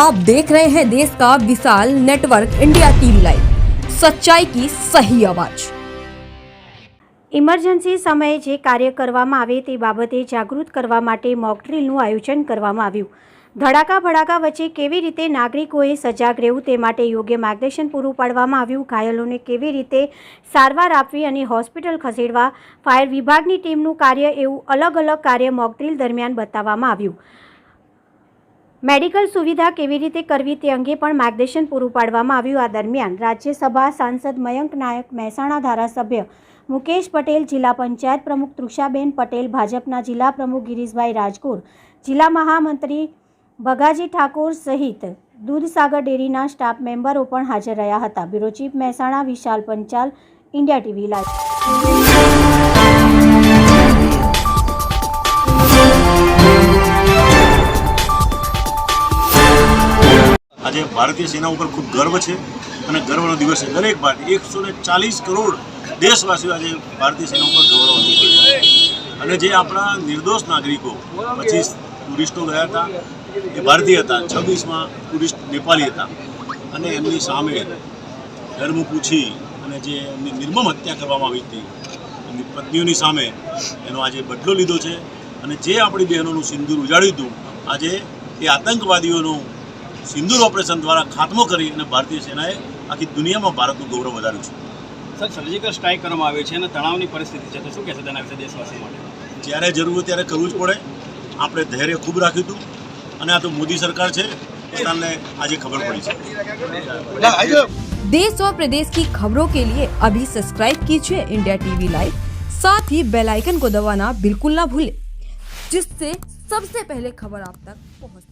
आप देख रहे हैं देश का विशाल नेटवर्क इंडिया टीवी लाइव सच्चाई की सही आवाज ઇમરજન્સી સમયે જે કાર્ય કરવામાં આવે તે બાબતે જાગૃત કરવા માટે મોકડ્રીલનું આયોજન કરવામાં આવ્યું ધડાકા ભડાકા વચ્ચે કેવી રીતે નાગરિકોએ સજાગ રહેવું તે માટે યોગ્ય માર્ગદર્શન પૂરું પાડવામાં આવ્યું ઘાયલોને કેવી રીતે સારવાર આપવી અને હોસ્પિટલ ખસેડવા ફાયર વિભાગની ટીમનું કાર્ય એવું અલગ અલગ કાર્ય મોકડ્રીલ દરમિયાન બતાવવામાં આવ્યું મેડિકલ સુવિધા કેવી રીતે કરવી તે અંગે પણ માર્ગદર્શન પૂરું પાડવામાં આવ્યું આ દરમિયાન રાજ્યસભા સાંસદ મયંક નાયક, મહેસાણા ધારાસભ્ય મુકેશ પટેલ, જિલ્લા પંચાયત પ્રમુખ તૃષાબેન પટેલ, ભાજપના જિલ્લા પ્રમુખ ગિરીશભાઈ રાજકોર, જિલ્લા મહામંત્રી ભગાજી ઠાકોર સહિત દૂધસાગર ડેરીના સ્ટાફ મેમ્બરો પણ હાજર રહ્યા હતા. Bureau chief Mehsana, Vishal Panchal, India TV live આજે ભારતીય સેના ઉપર ખૂબ ગર્વ છે અને ગર્વનો દિવસ છે. દરેક ભારતીય એકસો ચાલીસ કરોડ દેશવાસીઓ આજે ભારતીય સેના ઉપર ગૌરવ અને જે આપણા નિર્દોષ નાગરિકો, પચીસ ટુરિસ્ટો ગયા હતા, એ ભારતીય હતા, છવ્વીસમાં ટુરિસ્ટ નેપાળી હતા. અને એમની સામે ધર્મ પૂછી અને જે એમની નિર્મમ હત્યા કરવામાં આવી હતી, એમની પત્નીઓની સામે એનો આજે બદલો લીધો છે. અને જે આપણી બહેનોનું સિંદૂર ઉજાડ્યું હતું, આજે એ આતંકવાદીઓનું સિંદૂર ઓપરેશન દ્વારા ખાત્મો કરી અને ભારતીય સેનાએ આખી દુનિયામાં ભારતનું ગૌરવ વધાર્યું છે સર સર્જિકલ સ્ટ્રાઇક કરવામાં આવી છે અને તણાવની પરિસ્થિતિ છે તો શું કહેશો તેના વિશે દેશવાસીઓ માટે જ્યારે જરૂર હોય ત્યારે કરવું જ પડે આપણે ધૈર્ય ખૂબ રાખ્યું હતું અને આ તો મોદી સરકાર છે પોતાને આજે ખબર પડી છે देश और प्रदेश की खबरों के लिए अभी सब्सक्राइब कीजिए इंडिया टीवी लाइव साथ ही बेल आइकन को दबाना बिल्कुल ना भूलें जिससे सबसे पहले खबर आप तक पहुंच सके